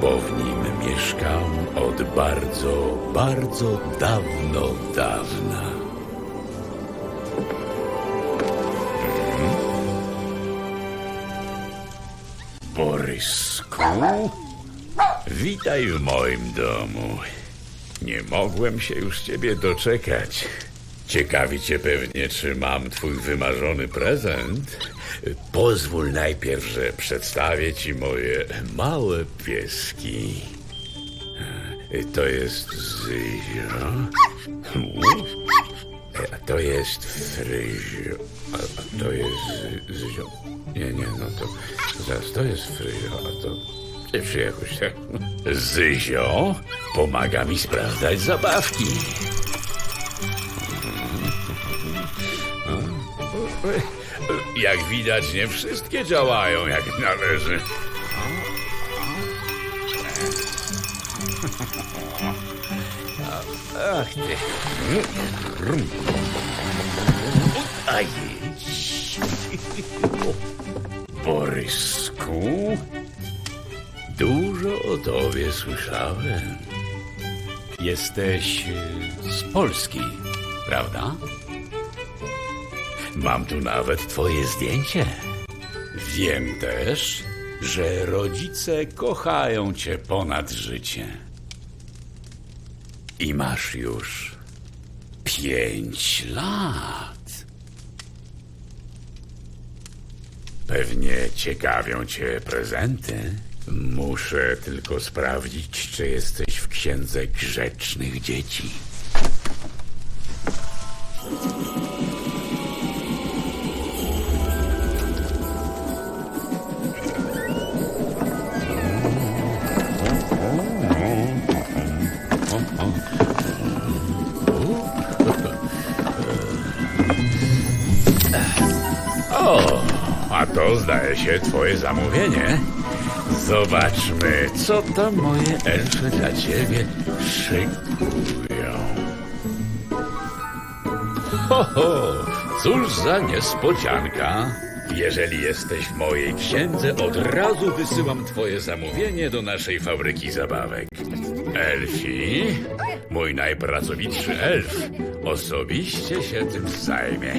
bo w nim mieszkam od bardzo, bardzo dawno, dawna. Borysku, witaj w moim domu. Nie mogłem się już ciebie doczekać. Ciekawi cię pewnie, czy mam twój wymarzony prezent. Pozwól najpierw, że przedstawię ci moje małe pieski. To jest Zyzio. A to jest Fryzio. A, to jest Zy- Zyzio. Nie, nie, no to zaraz to jest Fryzio, a to... Czy jakoś tak? Zyzio pomaga mi sprawdzać zabawki. Jak widać, nie wszystkie działają jak należy. Ach ty. Aj. Borysku, dużo o tobie słyszałem. Jesteś z Polski, prawda? Mam tu nawet twoje zdjęcie. Wiem też, że rodzice kochają cię ponad życie. I masz już pięć lat. Pewnie ciekawią cię prezenty. Muszę tylko sprawdzić, czy jesteś w księdze grzecznych dzieci. To zdaje się twoje zamówienie. Zobaczmy, co to moje elfy dla ciebie szykują. Ho, ho, cóż za niespodzianka. Jeżeli jesteś w mojej księdze, od razu wysyłam twoje zamówienie do naszej fabryki zabawek. Elfi, mój najpracowitszy elf, osobiście się tym zajmie.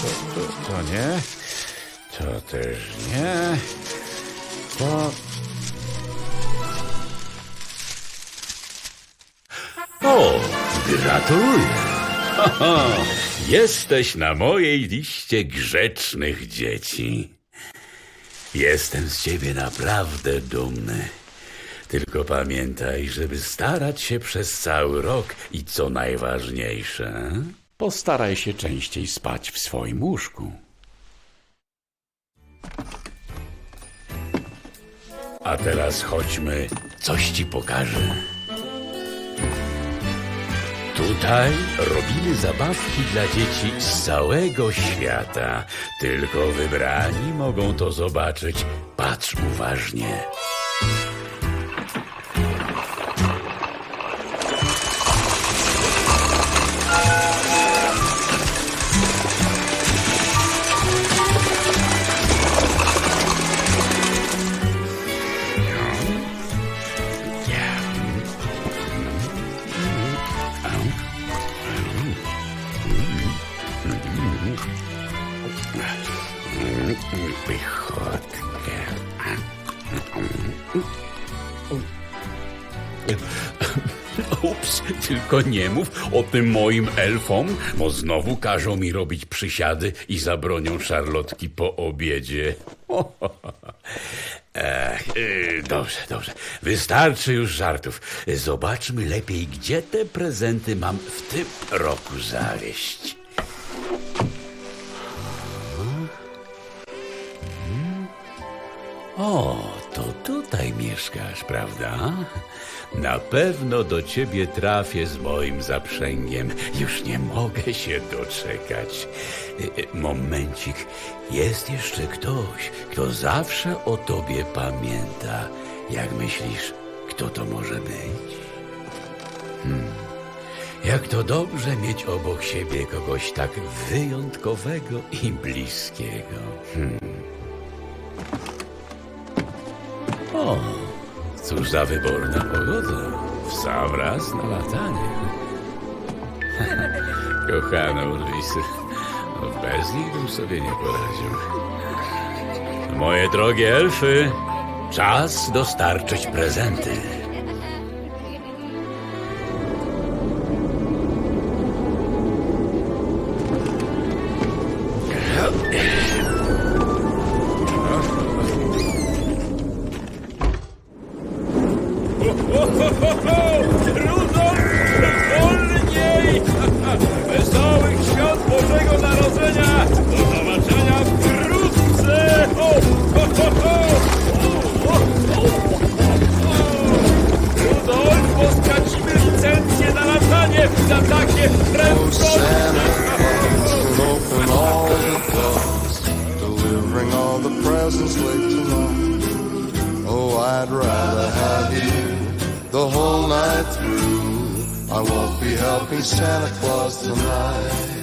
To, to, to, nie. To też nie. To... O, gratuluję. Haha, Jesteś na mojej liście grzecznych dzieci. Jestem z ciebie naprawdę dumny. Tylko pamiętaj, żeby starać się przez cały rok i co najważniejsze, postaraj się częściej spać w swoim łóżku. A teraz chodźmy, coś ci pokażę. Tutaj robimy zabawki dla dzieci z całego świata. Tylko wybrani mogą to zobaczyć. Patrz uważnie. Ups, tylko nie mów o tym moim elfom, bo znowu każą mi robić przysiady i zabronią szarlotki po obiedzie. Ech, yy, dobrze, dobrze. Wystarczy już żartów. Zobaczmy lepiej, gdzie te prezenty mam w tym roku zawieść. O, to tutaj mieszkasz, prawda? Na pewno do ciebie trafię z moim zaprzęgiem. Już nie mogę się doczekać. Y, y, Momencik. Jest jeszcze ktoś, kto zawsze o tobie pamięta. Jak myślisz, kto to może być? Hmm. Jak to dobrze mieć obok siebie kogoś tak wyjątkowego i bliskiego. O, cóż za wyborna pogoda. W sam raz na latanie. Kochana Urwisy, no bez nich bym sobie nie poradził. Moje drogie elfy, czas dostarczyć prezenty. Rudolf, Oh, I'd rather have you the whole night through. I won't be helping Santa Claus tonight.